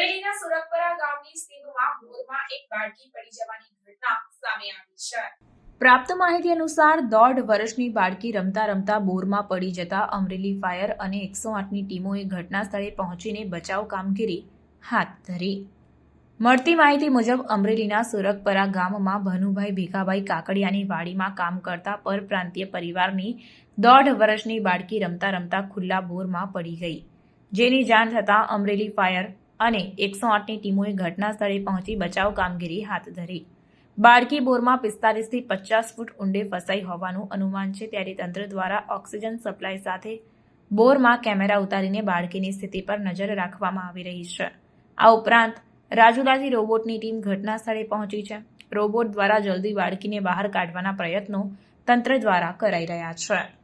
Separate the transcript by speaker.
Speaker 1: ગામની સીમમાં બોરમાં એક બાળકી પડી જવાની ઘટના સામે આવી છે.
Speaker 2: પ્રાપ્ત માહિતી અનુસાર, દોઢ વર્ષની બાળકી રમતા રમતા બોરમાં પડી જતા અમરેલી ફાયર અને એકસો આઠની ટીમોએ ઘટના સ્થળે પહોંચીને બચાવ કામગીરી હાથ ધરી. મળતી માહિતી મુજબ, અમરેલીના સુરગપરા ગામમાં ભનુભાઈ ભીખાભાઈ કાકડિયાની વાડીમાં કામ કરતા પરપ્રાંતીય પરિવારની દોઢ વર્ષની બાળકી રમતા રમતા ખુલ્લા બોરમાં પડી ગઈ. જેની જાણ થતાં અમરેલી ફાયર અને એકસો આઠની ટીમોએ ઘટના સ્થળે પહોંચી બચાવ કામગીરી હાથ ધરી. બાળકી બોરમાં પિસ્તાલીસથી પચાસ ફૂટ ઊંડે ફસાઈ હોવાનું અનુમાન છે. ત્યારે તંત્ર દ્વારા ઓક્સિજન સપ્લાય સાથે બોરમાં કેમેરા ઉતારીને બાળકીની સ્થિતિ પર નજર રાખવામાં આવી રહી છે. આ ઉપરાંત રાજુલાથી રોબોટની ટીમ ઘટના સ્થળે પહોંચી છે. રોબોટ દ્વારા જલ્દી બાળકીને બહાર કાઢવાના પ્રયત્નો તંત્ર દ્વારા કરાઈ રહ્યા છે.